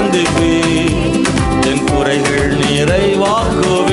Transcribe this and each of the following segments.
திறந்து என் குறைகள் நிறைவாக்குவே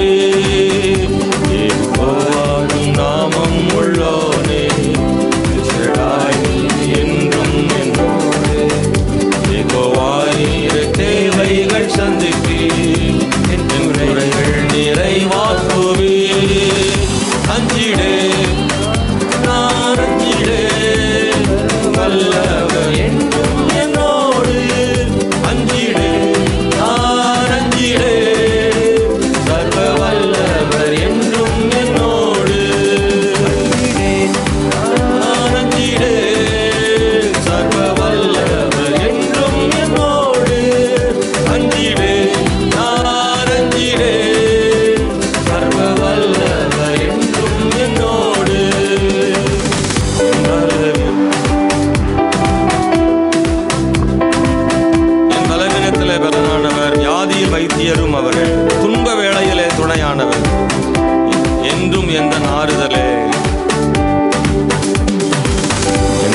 மாறுதலே.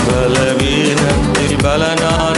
பலவீனத்தில் பலனா